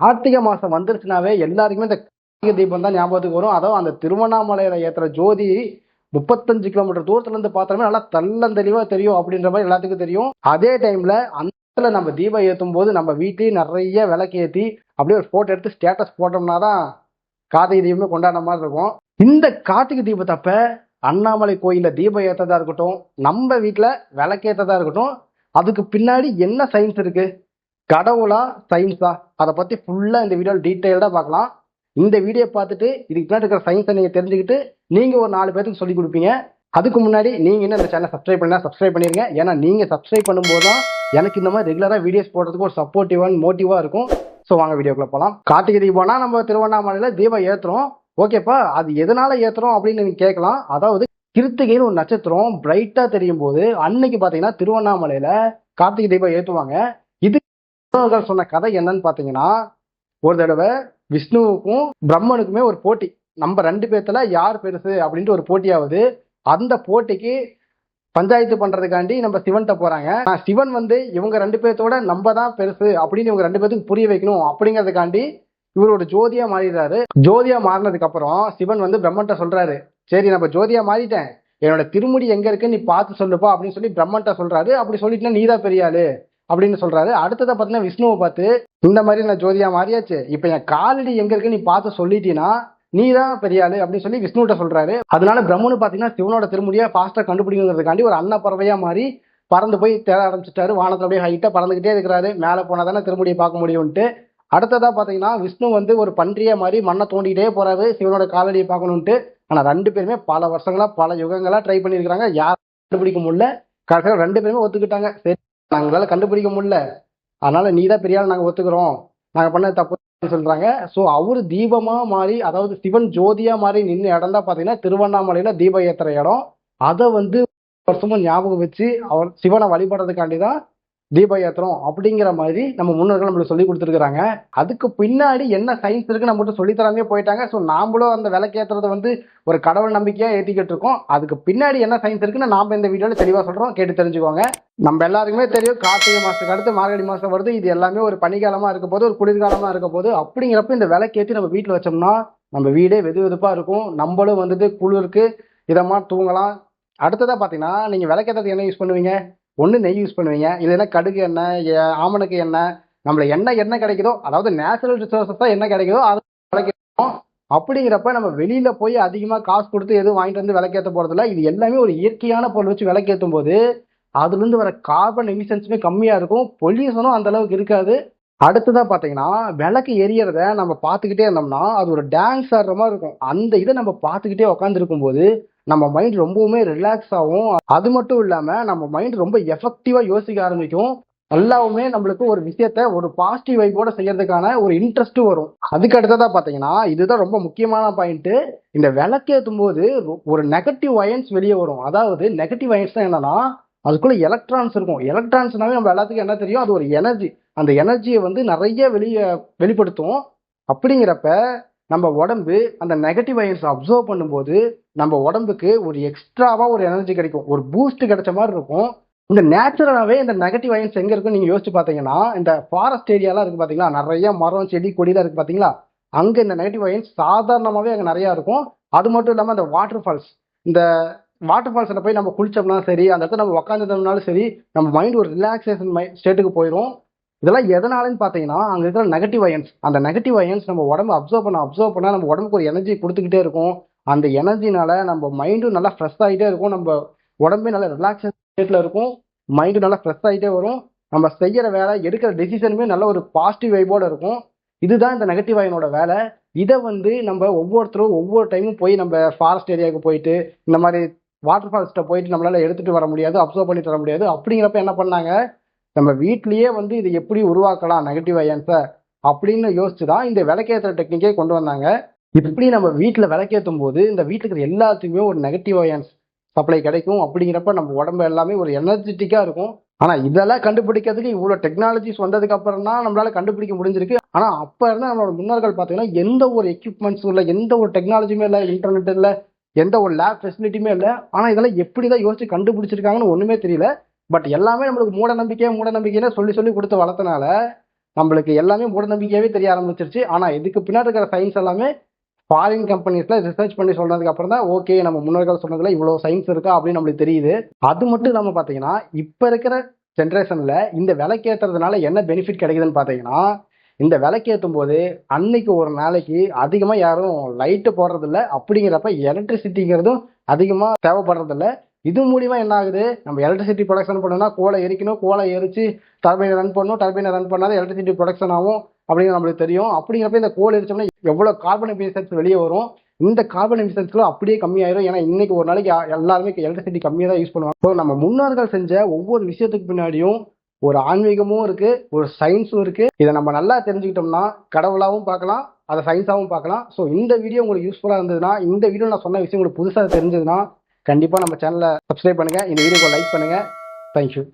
கார்த்திகை மாசம் வந்துருச்சுனாவே எல்லாருக்குமே இந்த கார்த்திகை தீபம் தான் ஞாபகத்துக்கு வரும். அதுவும் அந்த திருவண்ணாமலையில ஏத்துற ஜோதி முப்பத்தஞ்சு கிலோமீட்டர் தூரத்துல இருந்து பார்த்தோமே நல்லா தெளிவா தெரியும் அப்படின்ற மாதிரி எல்லாத்துக்கும் தெரியும். அதே டைம்ல அந்த இடத்துல நம்ம தீபம் ஏற்றும் போது நம்ம வீட்லயே நிறைய விளக்கு ஏற்றி அப்படியே ஒரு போட்டோ எடுத்து ஸ்டேட்டஸ் போட்டோம்னா தான் கார்த்திகை தீபமே கொண்டாடுற மாதிரி இருக்கும். இந்த கார்த்திகை தீபத்தப்ப அண்ணாமலை கோயிலில் தீபம் ஏற்றதா இருக்கட்டும் நம்ம வீட்டுல விளக்கேற்றதா இருக்கட்டும் அதுக்கு பின்னாடி என்ன சயின்ஸ் இருக்கு? கடவுளா சயின்ஸா அதை பத்தி ஃபுல்லா இந்த வீடியோவில் டீட்டெயில்டாக பார்க்கலாம். இந்த வீடியோ பார்த்துட்டு இதுக்கு பின்னாடி இருக்கிற சயின்ஸை நீங்க தெரிஞ்சுக்கிட்டு நீங்க ஒரு நாலு பேருக்கு சொல்லி கொடுப்பீங்க. அதுக்கு முன்னாடி நீங்க இன்னும் இந்த சேனல் சப்ஸ்கிரைப் பண்ணா சப்ஸ்கிரைப் பண்ணிருங்க. ஏன்னா நீங்க சப்ஸ்கிரைப் பண்ணும்போது தான் எனக்கு இந்த மாதிரி ரெகுலரா வீடியோஸ் போடுறதுக்கு ஒரு சப்போர்ட்டிவான மோட்டிவா இருக்கும். ஸோ வாங்க வீடியோக்குள்ள போகலாம் கார்த்திகை தீபம்னா நம்ம திருவண்ணாமலையில தீபம் ஏத்துறோம். ஓகேப்பா? அது எதனால ஏத்துறோம் அப்படின்னு நீங்க கேட்கலாம். அதாவது கிருத்திகைன்னு ஒரு நட்சத்திரம் பிரைட்டா தெரியும் போது அன்னைக்கு பாத்தீங்கன்னா திருவண்ணாமலையில கார்த்திகை தீபம் ஏற்றுவாங்க இது சொன்ன கதை என்னன்னு பாத்தீங்கன்னா ஒரு தடவை விஷ்ணுவுக்கும் பிரம்மனுக்குமே ஒரு போட்டி. நம்ம ரெண்டு பேர்த்துல யார் பெருசு அப்படின்ட்டு ஒரு போட்டியாவது அந்த போட்டிக்கு பஞ்சாயத்து பண்றதுக்காண்டி நம்ம சிவன்கிட்ட போறாங்க. சிவன் வந்து இவங்க ரெண்டு பேர்த்தோட நம்ம தான் பெருசு அப்படின்னு இவங்க ரெண்டு பேர்த்துக்கு புரிய வைக்கணும் அப்படிங்கறதுக்காண்டி இவரோட ஜோதியா மாறிடுறாரு. ஜோதியா மாறினதுக்கு அப்புறம் சிவன் வந்து பிரம்மன்ட்ட சொல்றாரு சரி நம்ம ஜோதியா மாறிட்டேன். என்னோட திருமுடி எங்க இருக்கு நீ பார்த்து சொல்லுப்பா அப்படின்னு சொல்லி பிரம்மன்ட்ட சொல்றாரு. அப்படி சொல்லிட்டுனா நீதான் பெரிய அப்படின்னு சொல்றாரு. அடுத்ததை பார்த்தீங்கன்னா விஷ்ணுவை பார்த்து இந்த மாதிரி நான் ஜோதியா மாறியாச்சு. இப்போ என் காலடி எங்க இருக்கு நீ பார்த்து சொல்லிட்டீன்னா நீ தான் பெரிய ஆளு அப்படின்னு சொல்லி விஷ்ணுகிட்ட சொல்றாரு. அதனால பிரம்மனு பாத்தீங்கன்னா சிவனோட திருமுடியை ஃபாஸ்டா கண்டுபிடிக்கிறதுக்காண்டி ஒரு அன்ன பறவையா மாறி பறந்து போய் தேட ஆரம்பிச்சிட்டாரு. வானத்துல அப்படியே ஹைட்டா பறந்துகிட்டே இருக்கிறாரு. மேலே போனா தானே திருமுடியை பார்க்க முடியும்ட்டு அடுத்ததா பாத்தீங்கன்னா விஷ்ணு வந்து ஒரு பன்றியை மாதிரி மண்ணை தோண்டிகிட்டே போறாரு. சிவனோட காலடியை பார்க்கணும்ட்டு ஆனா ரெண்டு பேருமே பல வருஷங்களா பல யுகங்களா ட்ரை பண்ணியிருக்கிறாங்க. யார் கண்டுபிடிக்க முடியல. கடைசியில் ரெண்டு பேருமே ஒத்துக்கிட்டாங்க. சரி. நாங்களால கண்டுபிடிக்க முடியல. அதனால நீ தான் பெரிய ஆள் நாங்க ஒத்துக்கிறோம். நாங்க பண்ண தப்பு சொல்றாங்க. ஸோ அவரு தீபமா மாறி அதாவது சிவன் ஜோதியா மாறி நின்று இடம் தான் பாத்தீங்கன்னா திருவண்ணாமலையில தீபம் ஏத்துற இடம். அதை வந்து வருஷமும் ஞாபகம் வச்சு அவர் சிவனை வழிபடுறதுக்காண்டி தான் தீபம் அப்படிங்கிற மாதிரி நம்ம முன்னோர்கள் நம்மளுக்கு சொல்லி கொடுத்துருக்காங்க அதுக்கு பின்னாடி என்ன சயின்ஸ் இருக்கு நம்மகிட்ட சொல்லி தராமே போயிட்டாங்க. ஸோ நாமளும் அந்த விளக்கேற்றுறத வந்து ஒரு கடவுள் நம்பிக்கையாக ஏற்றிக்கிட்டு இருக்கோம். அதுக்கு பின்னாடி என்ன சயின்ஸ் இருக்குன்னு நாம இந்த வீடியோவில் தெளிவாக சொல்கிறோம் கேட்டு தெரிஞ்சுக்கோங்க. நம்ம எல்லாருக்குமே தெரியும். கார்த்திகை மாதத்துக்கு அடுத்து மார்கழி மாதம் வருது. இது எல்லாமே ஒரு பனிக்காலமாக இருக்க போது ஒரு குளிர்காலமாக இருக்க போது. அப்படிங்கிறப்ப இந்த விளக்கேற்றி நம்ம வீட்டில் வச்சோம்னா நம்ம வீடே வெது வெதுப்பாக இருக்கும். நம்மளும் வந்துட்டு குளிருக்கு இதமாக தூங்கலாம். அடுத்ததாக பார்த்தீங்கன்னா நீங்கள் விளக்கேற்றதுக்கு என்ன யூஸ் பண்ணுவீங்க? ஒன்று நெய் யூஸ் பண்ணுவீங்க இல்லைன்னா கடுகு எண்ணெய் ஆமணக்கு எண்ணெய் நம்மள என்ன என்ன கிடைக்குதோ அதாவது நேச்சுரல் ரிசோர்ஸஸ் என்ன கிடைக்குதோ அது விளக்கேற்றோம் அப்படிங்கிறப்ப நம்ம வெளியில போய் அதிகமாக காசு கொடுத்து எதுவும் வாங்கிட்டு வந்து விளக்கேற்ற போறதில்ல. இது எல்லாமே ஒரு இயற்கையான பொருள் வச்சு விளக்கேற்றும் போது அதுலேருந்து வர கார்பன் எமிஷன்ஸுமே கம்மியாக இருக்கும். பொல்யூஷனும் அந்த அளவுக்கு இருக்காது. அடுத்ததா பார்த்தீங்கன்னா விளக்கு எரியறத நம்ம பார்த்துக்கிட்டே இருந்தோம்னா அது ஒரு டான்ஸ் ஆடுற மாதிரி இருக்கும். அந்த இதை நம்ம பார்த்துக்கிட்டே உட்காந்துருக்கும் போது நம்ம மைண்ட் ரொம்பவுமே ரிலாக்ஸ் ஆகும் அது மட்டும் இல்லாம நம்ம மைண்ட் ரொம்ப எஃபெக்டிவா யோசிக்க ஆரம்பிக்கும். எல்லாவுமே நம்மளுக்கு ஒரு விஷயத்த ஒரு பாசிட்டிவ் வைப்போட செய்யறதுக்கான ஒரு இன்ட்ரெஸ்ட் வரும். அதுக்கு அடுத்ததா பாத்தீங்கன்னா இதுதான் ரொம்ப முக்கியமான பாயிண்ட் இந்த விளக்கேற்றும் போது ஒரு நெகட்டிவ் அயன்ஸ் வெளியே வரும். அதாவது நெகட்டிவ் அயன்ஸ் என்னன்னா அதுக்குள்ள எலக்ட்ரான்ஸ் இருக்கும். எலக்ட்ரான்ஸ்னாவே நம்ம எல்லாத்துக்கும் என்ன தெரியும்? அது ஒரு எனர்ஜி அந்த எனர்ஜியை வந்து நிறைய வெளியே வெளிப்படுத்தும். அப்படிங்கிறப்ப நம்ம உடம்பு அந்த நெகட்டிவ் அயன்ஸ் அப்சர்வ் பண்ணும்போது நம்ம உடம்புக்கு ஒரு எக்ஸ்ட்ராவா ஒரு எனர்ஜி கிடைக்கும். ஒரு பூஸ்ட் கிடைச்ச மாதிரி இருக்கும். இந்த நேச்சுரலாகவே இந்த நெகட்டிவ் அயன்ஸ் எங்கே இருக்குன்னு நீங்கள் யோசிச்சு பார்த்தீங்கன்னா இந்த ஃபாரஸ்ட் ஏரியாலாம் இருக்கு பார்த்தீங்களா? நிறைய மரம் செடி கொடிலாம் இருக்கு பார்த்தீங்களா? அங்கே இந்த நெகட்டிவ் அயன்ஸ் சாதாரணமாகவே அங்கே நிறையா இருக்கும். அது மட்டும் இல்லாமல் அந்த வாட்டர் ஃபால்ஸ் இந்த வாட்டர் ஃபால்ஸில் போய் நம்ம குளிச்சோம்னா சரி அந்த இடத்துல நம்ம உட்காந்துட்டோம்னாலும் சரி நம்ம மைண்ட் ஒரு ரிலாக்ஸேஷன் ஸ்டேட்டுக்கு போயிடும் இதெல்லாம் எதனாலன்னு பார்த்தீங்கன்னா அங்கே இருக்கிற நெகட்டிவ் அயன்ஸ் அந்த நெகட்டிவ் அயன்ஸ் நம்ம உடம்பு அப்சர்வ் பண்ண அப்சர்வ் பண்ணால் நம்ம உடம்புக்கு ஒரு எனர்ஜி கொடுத்துக்கிட்டே இருக்கும். அந்த எனர்ஜினால நம்ம மைண்டும் நல்லா ஃப்ரெஷ் ஆகிட்டே இருக்கும். நம்ம உடம்பே நல்லா ரிலாக்ஸேஷன் ஸ்டேட்டில் இருக்கும். மைண்டும் நல்லா ஃப்ரெஷ் ஆகிட்டே வரும். நம்ம செய்யற வேலை எடுக்கிற டெசிஷனுமே நல்ல ஒரு பாசிட்டிவ் வைபோட இருக்கும். இதுதான் இந்த நெகட்டிவ் ஆயினோட வேலை. இதை வந்து நம்ம ஒவ்வொருத்தரும் ஒவ்வொரு டைமும் போய் நம்ம ஃபாரஸ்ட் ஏரியாவுக்கு போயிட்டு இந்த மாதிரி வாட்டர் ஃபால்ஸ்ட்டை போயிட்டு நம்மளால எடுத்துட்டு வர முடியாது அப்சர்வ் பண்ணிட்டு வர முடியாது. அப்படிங்கிறப்ப என்ன பண்ணாங்க? நம்ம வீட்லயே வந்து இதை எப்படி உருவாக்கலாம் நெகட்டிவ் ஐயன்ஸை அப்படின்னு யோசிச்சு தான் இந்த விளக்கேற்றுற டெக்னிக்கே கொண்டு வந்தாங்க. இப்படி நம்ம வீட்டில் விளக்கேற்றும் போது இந்த வீட்டில் இருக்கிற எல்லாத்துக்குமே ஒரு நெகட்டிவ் அயன்ஸ் சப்ளை கிடைக்கும் அப்படிங்கிறப்ப நம்ம உடம்பு எல்லாமே ஒரு எனர்ஜெட்டிக்காக இருக்கும். ஆனால் இதெல்லாம் கண்டுபிடிக்கிறதுக்கு இவ்வளோ டெக்னாலஜிஸ் வந்ததுக்கு அப்புறம் தான் நம்மளால கண்டுபிடிக்க முடிஞ்சிருக்கு. ஆனால் அப்போ இருந்தால் நம்மளோட முன்னோர்கள் பார்த்தீங்கன்னா எந்த ஒரு எக்யூப்மெண்ட்ஸும் இல்லை எந்த ஒரு டெக்னாலஜியுமே இல்லை இன்டர்நெட் இல்லை எந்த ஒரு லேப் ஃபெசிலிட்டியுமே இல்லை. ஆனால் இதெல்லாம் எப்படி தான் யோசிச்சு கண்டுபிடிச்சிருக்காங்கன்னு ஒன்றுமே தெரியல. பட் எல்லாமே நம்மளுக்கு மூட நம்பிக்கையாக மூட நம்பிக்கைன்னு சொல்லி சொல்லி கொடுத்து வளர்த்தனால நம்மளுக்கு எல்லாமே மூடநம்பிக்கையாவே தெரிய ஆரம்பிச்சிருச்சு. ஆனால் இதுக்கு பின்னாடி இருக்கிற சயின்ஸ் எல்லாமே ஃபாரின் கம்பெனிஸ்ல ரிசர்ச் பண்ணி சொன்னதுக்கு அப்புறம் தான் ஓகே நம்ம முன்னோர்கள் சொன்னதுல இவ்வளவு சயின்ஸ் இருக்கா அப்படின்னு நம்மளுக்கு தெரியுது. அது மட்டும் இல்லாம பாத்தீங்கன்னா இப்ப இருக்கிற ஜென்ரேஷன்ல இந்த விலைக்கேத்துறதுனால என்ன பெனிஃபிட் கிடைக்குதுன்னு பாத்தீங்கன்னா இந்த விலைக்கேற்றும் போது அன்னைக்கு ஒரு நாளைக்கு அதிகமா யாரும் லைட்டு போடுறது இல்ல அப்படிங்கிறப்ப எலக்ட்ரிசிட்டிங்கிறதும் அதிகமா தேவைப்படுறது இல்ல இது மூலியமா என்ன ஆகுது? நம்ம எலக்ட்ரிசிட்டி ப்ரொடக்ஷன் பண்ணணும்னா கோலை எரிக்கணும் கோலை எரிச்சு டர்பைனை ரன் பண்ணணும் டர்பைனை ரன் பண்ணாத எலக்ட்ரிசிட்டி ப்ரொடக்ஷன் ஆகும். அப்படிங்கிற நம்மளுக்கு தெரியும். அப்படிங்கிறப்ப இந்த கோல் எரிச்சோம்னா எவ்வளோ கார்பன் எமிஷன்ஸ் வெளியே வரும். இந்த கார்பன் எமிஷன்ஸ்லாம் அப்படியே கம்மியாயிரும். ஏன்னா இன்னைக்கு ஒரு நாளைக்கு எல்லாருமே எலக்ட்ரிசிட்டி கம்மியாக தான் யூஸ் பண்ணுவாங்க. ஸோ நம்ம முன்னோர்கள் செஞ்ச ஒவ்வொரு விஷயத்துக்கு பின்னாடியும் ஒரு ஆன்மீகமும் இருக்கு ஒரு சயின்ஸும் இருக்கு. இதை நம்ம நல்லா தெரிஞ்சுக்கிட்டோம்னா கடவுளாகவும் பார்க்கலாம் அதை சயின்ஸாகவும் பார்க்கலாம். ஸோ இந்த வீடியோ உங்களுக்கு யூஸ்ஃபுல்லாக இருந்ததுன்னா இந்த வீடியோ நான் சொன்ன விஷயம் உங்களுக்கு புதுசாக தெரிஞ்சதுன்னா கண்டிப்பாக நம்ம சேனலை சப்ஸ்கிரைப் பண்ணுங்கள் இந்த வீடியோக்கு லைக் பண்ணுங்கள் தேங்க்யூ